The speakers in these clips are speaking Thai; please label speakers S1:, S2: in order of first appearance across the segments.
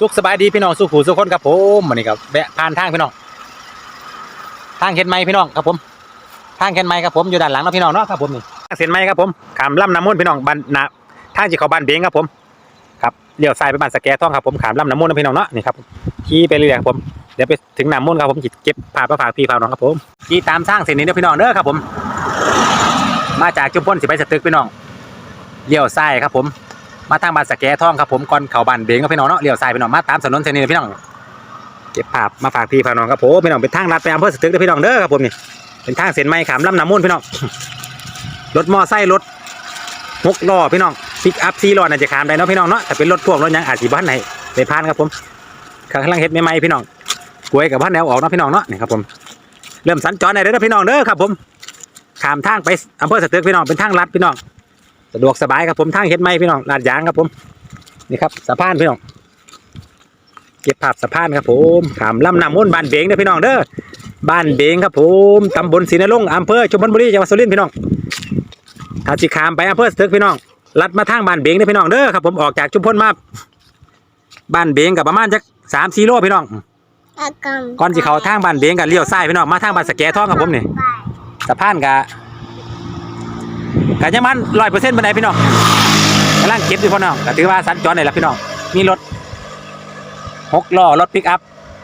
S1: สุขสบายดีพี่น้องสุขูสุขคนครับผมวันนี้ครับแวะผ่านทางพี่น้องทางเข็นไม้พี่น้องครับผม ทางเข็นไม้ครับผมอยู่ด้านหลังนะพี่น้องเนาะครับผมนี่ทางเส้นไม้ครับผมขามลำน้ำมูลพี่น้องบ้านนาทางจีเขาบ้านเบงครับผมครับเลี้ยวซ้ายไปบ้านสแกท่องครับผมขามลำน้ำมูลนะพี่น้องเนาะนี่ครับขี่ไปเรื่อยครับผมเดี๋ยวไปถึงน้ำมูลครับผมจิเก็บภาพมาฝากพี่ฝากน้องครับผมขี่ตามทางเส้นนี้เด้อพี่น้องเด้อครับผม มาจากจุ่มพลสิไปสตึกพี่น้องเลี้ยวซ้ายครับผม มาทางบ้านสแกท่องครับผมก่อนเข้าบ้านเบงครับพี่น้องเนาะเลี้ยวซ้ายพี่น้องมาตามถนนเส้นนี้พี่น้องเก็บภาพมาฝากพี่ฝากน้องครับผมพี่น้องเป็นทางลัดไปอำเภอสตึกเด้อพี่น้องเด้อครับผมนี่เป็นทางเส้นไม้ขามลำน้ำมูลพี่น้องรถมอไซค์รถหกล้อพี่น้องปิกอัพสี่ล้อน่าจะขามได้เนาะพี่น้องเนาะแต่เป็นรถพ่วงรถยังอาจสิบ้านไหนไปพานครับผมกำลังเฮ็ดใหม่ๆพี่น้องกล้วยกับบ้านแนวออกเนาะพี่น้องเนาะนี่ครับผมเริ่มสัญจรได้เด้อพี่น้องเด้อครับผมขามทางไปอำเภอสตึกพี่น้องเป็นทางลัดพี่น้อง สะดวกสบายครับผมทางเฮ็ดไม้พี่น้องลาดยางครับผมนี่ครับสะพานพี่น้องเก็บภาพสะพานครับผมขามลำน้ำมูลบ้านเบงเด้อพี่น้องเด้อบ้านเบงครับผมตำบลศรีนรงค์อำเภอชุมพลบุรีจังหวัดสุรินทร์พี่น้องถ้าสิขามไปอำเภอสตึกพี่น้องลัดมาทางบ้านเบงเด้อพี่น้องเด้อครับผมออกจากชุมพลมาบ้านเบงกับประมาณจักสามสี่โลพี่น้องก่อนสิเข้าทางบ้านเบงกับเลี้ยวซ้ายพี่น้องมาทางบ้านสะแกท่องครับผมนี่สะพานกะ กะยังมันร้อยเปอร์เซ็นต์บันไดพี่น้องกำลังเก็บอยู่พี่น้องก็ถือว่าสัญจรได้แล้วพี่น้องมีรถหกล้อรถปิกอัพ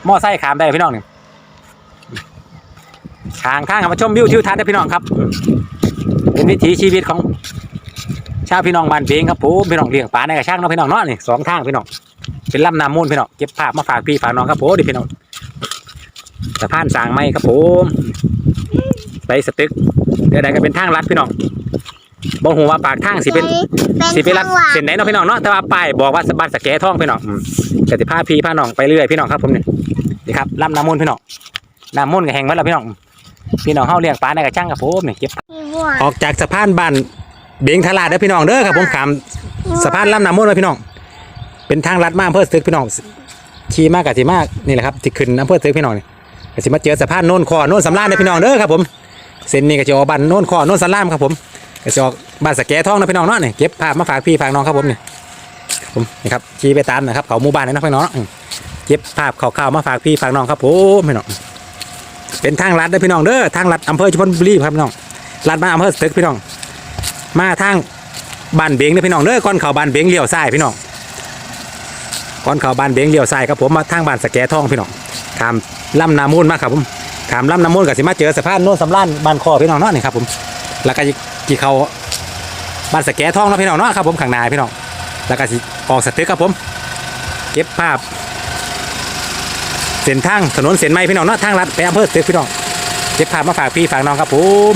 S1: มอไซค์ขามได้พี่น้องนี่ทางข้างมาชมวิวทิวทัศน์ได้พี่น้องครับ เป็นวิถีชีวิตของชาวพี่น้องบ้านเบงครับผมพี่น้องเลี้ยงปลาในกระช่างเนาะพี่น้องเนาะนี่สองทางพี่น้องเป็นลำน้ำมูลพี่น้องเก็บภาพมาฝากพี่ฝากน้องครับผมดิพี่น้องสะพานสางไม้ครับผมไปสตึกเดี๋ยวใดก็เป็นทางลัดพี่น้อง บอกหัวาปากทางสิเป็นสิเป็นรัดเส้นไหนเนาะพี่น้องเนาะแต่ว่าป้ายบอกว่าบ้านสะแกท่องพี่น้องอืมแต่สิพาพี่พาน้องไปเรื่อยพี่น้องครับผมนี่นี่ครับลำน้ำมูลพี่น้องน้ำมูลก็แห้งไว้แล้วพี่น้องพี่น้องเฮาเลี้ยงปลาในกระช่างครับผมนี่เก็บออกจากสะพานบ้านเบงทลาดเด้อพี่น้องเด้อครับผมขามสะพานลำน้ำมูลไว้พี่น้อง เป็นทางลัดมาอำเภอสตึกพี่น้องขี่มากกับสิมากนี่แหละครับที่ขึ้นอำเภอสตึกพี่น้องนี่ก็สิมาเจอสะพานโน่นคอโน่นสำรานเด้อพี่น้องเด้อครับผมเส้นนี้ก็จะออกบ้านโน่นคอโน่นสำรานครับผม ก็จะออกบ้านสแกท่องนะพี่น้องเนาะนี่เก็บภาพมาฝากพี่ฝากน้องครับผมนี่ผมนี่ครับขี่ไปตามนะครับเขาหมู่บ้านเลยนะพี่น้องเนาะเก็บภาพข่าวๆมาฝากพี่ฝากน้องครับผมพี่น้องเป็นทางลัดเด้อพี่น้องเด้อทางลัดอำเภอชุมพลบุรีครับพี่น้องลัดมาอำเภอสตึกพี่น้อง มาทางบ้านเบงเด้อพี่น้องเด้อก่อนเขาบ้านเบงเลี้ยวซ้ายพี่น้องก่อนเขาบ้านเบงเลี้ยวซ้ายครับผมมาทางบ้านสแกท่องพี่น้องขามลำนามูลมาครับผมขามลำนามูลก็สิมาเจอสะพานโน้นสำรานบ้านคอพี่น้องเนาะนี่ครับผมแล้วก็ กี่เขาบ้านสะแกท่องเนาะพี่น้องเนาะครับผมข้างหน้าพี่น้องแล้วก็สิออกสตึกครับผม เก็บภาพ เส้นทางถนนเส้นไม้พี่น้องเนาะทางลัดไปอำเภอสตึกพี่น้องเก็บภาพมาฝากพี่ฝากน้องครับผม